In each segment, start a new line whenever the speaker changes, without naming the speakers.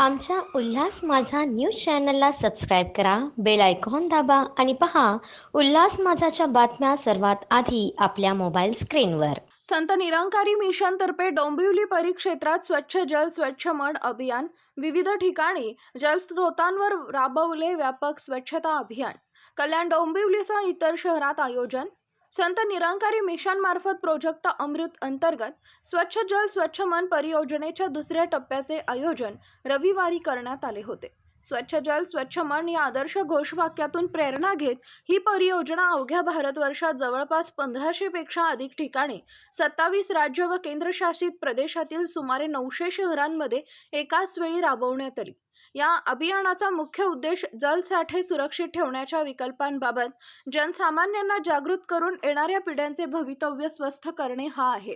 आमच्या उल्हास माझा न्यूज चॅनलला सबस्क्राईब करा बेल आयकॉन दाबा आणि पहा उल्हास माझाच्या बातम्या सर्वात आधी आपल्या मोबाईल स्क्रीनवर.
संत निरंकारी मिशनतर्फे डोंबिवली परिक्षेत्रात स्वच्छ जल स्वच्छ मन अभियान विविध ठिकाणी जलस्रोतांवर राबवले व्यापक स्वच्छता अभियान. कल्याण डोंबिवलीसह इतर शहरात आयोजन संत निरंकारी मिशनमार्फत प्रोजेक्ट अमृत अंतर्गत स्वच्छ जल स्वच्छ मन परियोजनेच्या दुसऱ्या टप्प्याचे आयोजन रविवारी करण्यात आले होते. स्वच्छ जल स्वच्छ मन या आदर्श घोषवाक्यातून प्रेरणा घेत ही परियोजना अवघ्या भारतवर्षात जवळपास पंधराशेपेक्षा अधिक ठिकाणी सत्तावीस राज्य व केंद्रशासित प्रदेशातील सुमारे नऊशे शहरांमध्ये एकाच वेळी राबवण्यात आली. या अभियानाचा मुख्य उद्देश जलसाठे सुरक्षित ठेवण्याच्या विकल्पांबाबत जनसामान्यांना जागृत करून येणाऱ्या पिढ्यांचे भवितव्य स्वस्थ करणे हा आहे.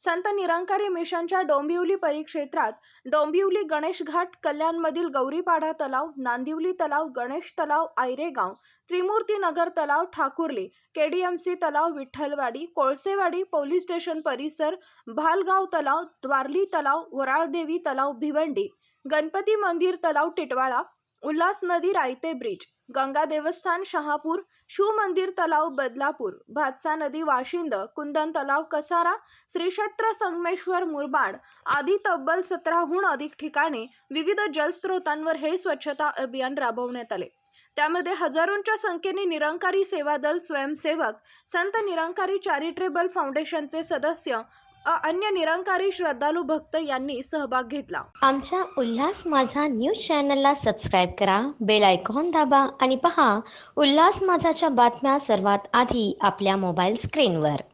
संत निरंकारी मिशनच्या डोंबिवली परिक्षेत्रात डोंबिवली गणेश घाट कल्याणमधील गौरीपाडा तलाव नांदिवली तलाव गणेश तलाव आयरेगाव त्रिमूर्ती नगर तलाव ठाकुर्ली केडीएमसी तलाव विठ्ठलवाडी कोळसेवाडी पोलीस स्टेशन परिसर भालगाव तलाव द्वारली तलाव वराळदेवी तलाव भिवंडी गणपती मंदिर तलाव टिटवाळा उल्हास नदी रायते ब्रिज गंगा देवस्थान शहापूर शिव मंदिर तलाव बदलापूर भातसा नदी वाशिंद कुंदन तलाव कसारा श्रीक्षेत्र संगमेश्वर मुरबाड आदी तब्बल सतराहून अधिक ठिकाणी विविध जलस्रोतांवर हे स्वच्छता अभियान राबवण्यात आले. त्यामध्ये हजारोंच्या संख्येने निरंकारी सेवा दल स्वयंसेवक संत निरंकारी चॅरिटेबल फाउंडेशनचे सदस्य अन्य निरंकारी श्रद्धालू भक्त यांनी सहभाग घेतला.
आमच्या उल्हास माझा न्यूज चॅनलला सबस्क्राईब करा बेल आयकॉन दाबा आणि पहा उल्हास माझाच्या बातम्या सर्वात आधी आपल्या मोबाईल स्क्रीनवर.